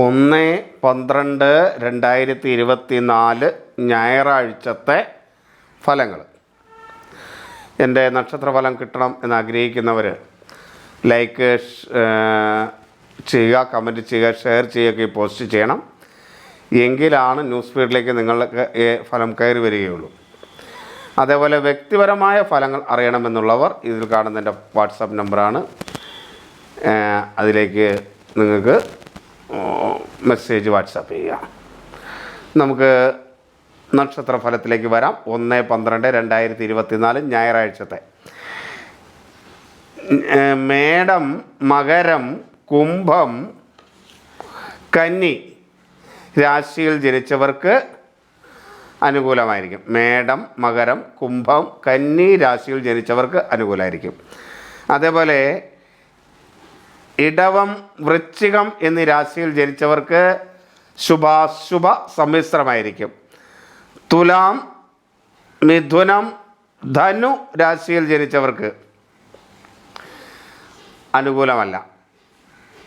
ഒന്ന് പന്ത്രണ്ട് രണ്ടായിരത്തി ഇരുപത്തി നാല് ഞായറാഴ്ചത്തെ ഫലങ്ങൾ. എന്റെ നക്ഷത്രഫലം കിട്ടണം എന്ന് ആഗ്രഹിക്കുന്നവർ ലൈക്ക് ചെയ്യുക കമന്റ് ചെയ്യുക ഷെയർ ചെയ്യുകയൊക്കെ പോസ്റ്റ് ചെയ്യണം. എങ്കിലാണ് ന്യൂസ് ഫീഡിലേക്ക് നിങ്ങൾക്ക് ഫലം കയറി വരികയുള്ളൂ. അതേപോലെ വ്യക്തിപരമായ ഫലങ്ങൾ അറിയണമെന്നുള്ളവർ ഇതിൽ കാണുന്ന എന്റെ വാട്സാപ്പ് നമ്പറാണ് അതിലേക്ക് നിങ്ങൾക്ക് മെസ്സേജ് വാട്സാപ്പ് ചെയ്യുക നമുക്ക് നക്ഷത്ര ഫലത്തിലേക്ക് വരാം. ഒന്ന് പന്ത്രണ്ട് രണ്ടായിരത്തി ഇരുപത്തി നാല് ഞായറാഴ്ചത്തെ മേടം മകരം കുംഭം കന്നി രാശിയിൽ ജനിച്ചവർക്ക് അനുകൂലമായിരിക്കും. മേടം മകരം കുംഭം കന്നി രാശിയിൽ ജനിച്ചവർക്ക് അനുകൂലമായിരിക്കും. അതേപോലെ ഇടവം വൃശ്ചികം എന്നീ രാശിയിൽ ജനിച്ചവർക്ക് ശുഭാശുഭ സമ്മിശ്രമായിരിക്കും. തുലാം മിഥുനം ധനു രാശിയിൽ ജനിച്ചവർക്ക് അനുകൂലമല്ല.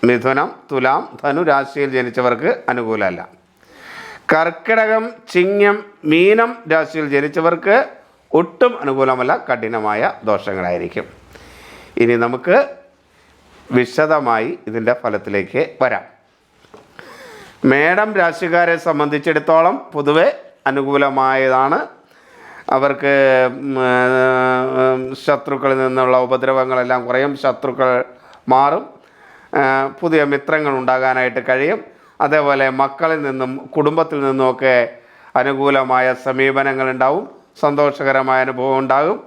മിഥുനം തുലാം ധനു രാശിയിൽ ജനിച്ചവർക്ക് അനുകൂലമല്ല. കർക്കിടകം ചിങ്ങം മീനം രാശിയിൽ ജനിച്ചവർക്ക് ഒട്ടും അനുകൂലമല്ല കഠിനമായ ദോഷങ്ങളായിരിക്കും. ഇനി നമുക്ക് വിശദമായി ഇതിന്റെ ഫലത്തിലേക്ക് വരാം. മേടം രാശിക്കാരെ സംബന്ധിച്ചിടത്തോളം പൊതുവെ അനുകൂലമായതാണ്. അവർക്ക് ശത്രുക്കളിൽ നിന്നുള്ള ഉപദ്രവങ്ങളെല്ലാം കുറയും ശത്രുക്കൾ മാറും. പുതിയ മിത്രങ്ങൾ ഉണ്ടാകാനായിട്ട് കഴിയും. അതേപോലെ മക്കളിൽ നിന്നും കുടുംബത്തിൽ നിന്നുമൊക്കെ അനുകൂലമായ സമീപനങ്ങൾ ഉണ്ടാവും സന്തോഷകരമായ അനുഭവം ഉണ്ടാകും.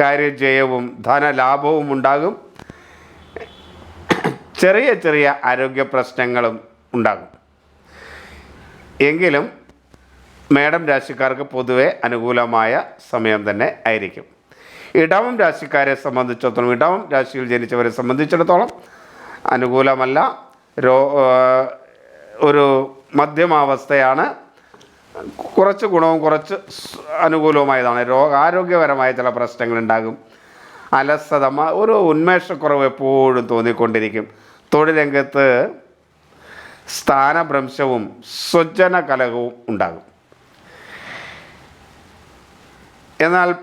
കാര്യജയവും ധനലാഭവും ഉണ്ടാകും. ചെറിയ ചെറിയ ആരോഗ്യ പ്രശ്നങ്ങളും ഉണ്ടാകും. എങ്കിലും മേടം രാശിക്കാർക്ക് പൊതുവെ അനുകൂലമായ സമയം തന്നെ ആയിരിക്കും. ഇടവം രാശിക്കാരെ സംബന്ധിച്ചിടത്തോളം ഇടവം രാശിയിൽ ജനിച്ചവരെ സംബന്ധിച്ചിടത്തോളം അനുകൂലമല്ല. രോ ഒരു മധ്യമാവസ്ഥയാണ്. കുറച്ച് ഗുണവും കുറച്ച് അനുകൂലവുമായതാണ്. രോഗ ആരോഗ്യപരമായ ചില പ്രശ്നങ്ങളുണ്ടാകും. അലസത ഒരു ഉന്മേഷക്കുറവ് എപ്പോഴും തോന്നിക്കൊണ്ടിരിക്കും. തൊഴിൽ രംഗത്ത് സ്ഥാനഭ്രംശവും സ്വജന കലഹവും ഉണ്ടാകും. എന്നാൽ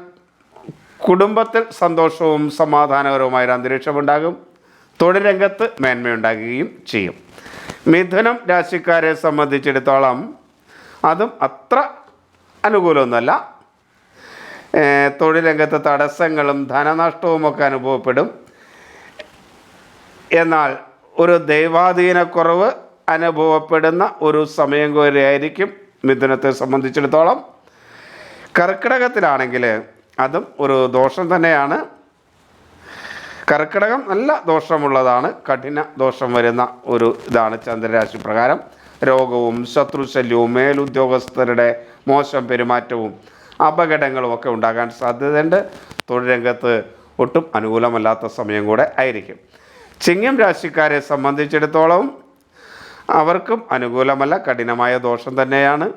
കുടുംബത്തിൽ സന്തോഷവും സമാധാനപരവുമായ ഒരു അന്തരീക്ഷമുണ്ടാകും. തൊഴിൽ രംഗത്ത് മേന്മയുണ്ടാകുകയും ചെയ്യും. മിഥുനം രാശിക്കാരെ സംബന്ധിച്ചിടത്തോളം അതും അത്ര അനുകൂലമൊന്നുമല്ല. തൊഴിൽ രംഗത്ത് തടസ്സങ്ങളും ധനനഷ്ടവും ഒക്കെ അനുഭവപ്പെടും. എന്നാൽ ഒരു ദൈവാധീനക്കുറവ് അനുഭവപ്പെടുന്ന ഒരു സമയം കൂടിയായിരിക്കും മിഥുനത്തെ സംബന്ധിച്ചിടത്തോളം. കർക്കിടകത്തിലാണെങ്കിൽ അതും ഒരു ദോഷം തന്നെയാണ്. കർക്കിടകം നല്ല ദോഷമുള്ളതാണ്. കഠിന ദോഷം വരുന്ന ഒരു ഇതാണ് ചന്ദ്രരാശി പ്രകാരം. രോഗവും ശത്രുശല്യവും മേലുദ്യോഗസ്ഥരുടെ മോശം പെരുമാറ്റവും അപകടങ്ങളും ഒക്കെ ഉണ്ടാകാൻ സാധ്യതയുണ്ട്. തൊഴിൽ രംഗത്ത് ഒട്ടും അനുകൂലമല്ലാത്ത സമയം കൂടെ ആയിരിക്കും. ചിങ്ങം രാശിക്കാരെ സംബന്ധിച്ചിടത്തോളം അവർക്കും അനുകൂലമല്ല കഠിനമായ ദോഷം തന്നെയാണ്.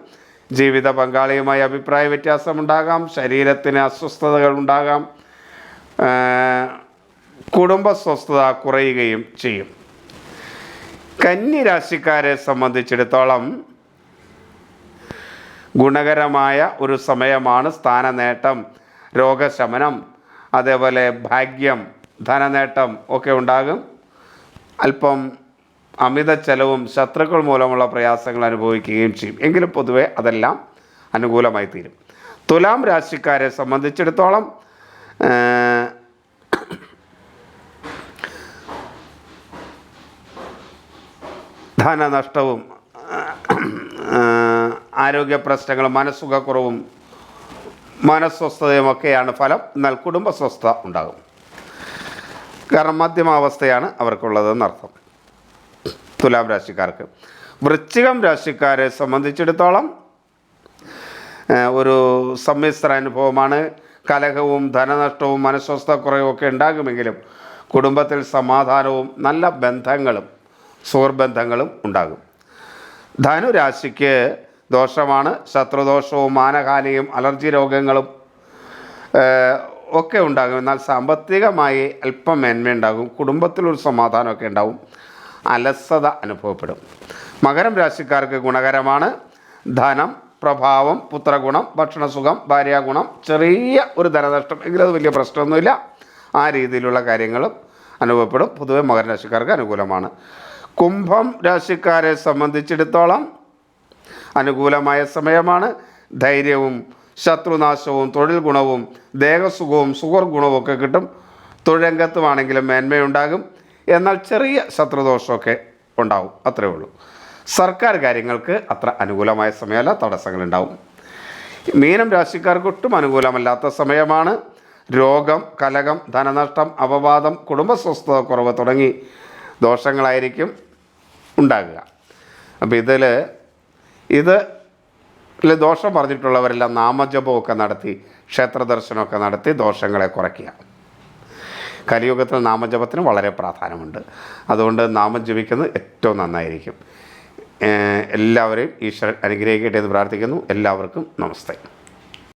ജീവിത പങ്കാളിയുമായി അഭിപ്രായ വ്യത്യാസമുണ്ടാകാം ശരീരത്തിന് അസ്വസ്ഥതകൾ ഉണ്ടാകാം കുടുംബ സ്വസ്ഥത കുറയുകയും ചെയ്യും. കന്നി രാശിക്കാരെ സംബന്ധിച്ചിടത്തോളം ഗുണകരമായ ഒരു സമയമാണ് സ്ഥാനനേട്ടം രോഗശമനം അതേപോലെ ഭാഗ്യം ധനനേട്ടം ഒക്കെ ഉണ്ടാകും. അല്പം അമിത ചെലവും ശത്രുക്കൾ മൂലമുള്ള പ്രയാസങ്ങൾ അനുഭവിക്കുകയും ചെയ്യും. എങ്കിലും പൊതുവെ അതെല്ലാം അനുകൂലമായി തീരും. തുലാം രാശിക്കാരെ സംബന്ധിച്ചിടത്തോളം ധനനഷ്ടവും ആരോഗ്യ പ്രശ്നങ്ങളും മനസ്സുഖക്കുറവും മനസ്വസ്ഥതയും ഒക്കെയാണ് ഫലം. എന്നാൽ കുടുംബസ്വസ്ഥത ഉണ്ടാകും. കാരണം മധ്യമാവസ്ഥയാണ് അവർക്കുള്ളതെന്നർത്ഥം തുലാം രാശിക്കാർക്ക്. വൃശ്ചികം രാശിക്കാരെ സംബന്ധിച്ചിടത്തോളം ഒരു സമ്മിശ്ര അനുഭവമാണ്. കലഹവും ധനനഷ്ടവും മനസ്വസ്ഥക്കുറവും ഒക്കെ ഉണ്ടാകുമെങ്കിലും കുടുംബത്തിൽ സമാധാനവും നല്ല ബന്ധങ്ങളും സുഹൃബന്ധങ്ങളും ഉണ്ടാകും. ധനുരാശിക്ക് ദോഷമാണ്. ശത്രുദോഷവും മാനഹാനിയും അലർജി രോഗങ്ങളും ഒക്കെ ഉണ്ടാകും. എന്നാൽ സാമ്പത്തികമായി അല്പം മേന്മയുണ്ടാകും കുടുംബത്തിലൊരു സമാധാനമൊക്കെ ഉണ്ടാകും അലസത അനുഭവപ്പെടും. മകരം രാശിക്കാർക്ക് ഗുണകരമാണ് ധനം പ്രഭാവം പുത്രഗുണം ഭക്ഷണസുഖം ഭാര്യാഗുണം. ചെറിയ ഒരു ധനനഷ്ടം എങ്കിലും അത് വലിയ പ്രശ്നമൊന്നുമില്ല. ആ രീതിയിലുള്ള കാര്യങ്ങളും അനുഭവപ്പെടും. പൊതുവെ മകരം രാശിക്കാർക്ക് അനുകൂലമാണ്. കുംഭം രാശിക്കാരെ സംബന്ധിച്ചിടത്തോളം അനുകൂലമായ സമയമാണ്. ധൈര്യവും ശത്രുനാശവും തൊഴിൽ ഗുണവും ദേഹസുഖവും സുഖർ ഗുണവും ഒക്കെ കിട്ടും. തൊഴിലംഗത്തുമാണെങ്കിലും മേന്മയുണ്ടാകും. എന്നാൽ ചെറിയ ശത്രുദോഷമൊക്കെ ഉണ്ടാവും. അത്രയേ ഉള്ളൂ. സർക്കാർ കാര്യങ്ങൾക്ക് അത്ര അനുകൂലമായ സമയമല്ല. തടസ്സങ്ങളുണ്ടാവും. മീനം രാശിക്കാർക്ക് ഒട്ടും അനുകൂലമല്ലാത്ത സമയമാണ്. രോഗം കലകം ധനനഷ്ടം അപവാദം കുടുംബസ്വസ്ഥത കുറവ് തുടങ്ങി ദോഷങ്ങളായിരിക്കും ഉണ്ടാകുക. അപ്പോൾ ഇതിൽ ഇത് ഇതിൽ ദോഷം പറഞ്ഞിട്ടുള്ളവരെല്ലാം നാമജപമൊക്കെ നടത്തി ക്ഷേത്ര ദർശനമൊക്കെ നടത്തി ദോഷങ്ങളെ കുറയ്ക്കുക. കലിയുഗത്തിൽ നാമജപത്തിന് വളരെ പ്രാധാന്യമുണ്ട്. അതുകൊണ്ട് നാമം ജപിക്കുന്നത് ഏറ്റവും നന്നായിരിക്കും. എല്ലാവരെയും ഈശ്വരൻ അനുഗ്രഹിക്കട്ടെ എന്ന് പ്രാർത്ഥിക്കുന്നു. എല്ലാവർക്കും നമസ്തേ.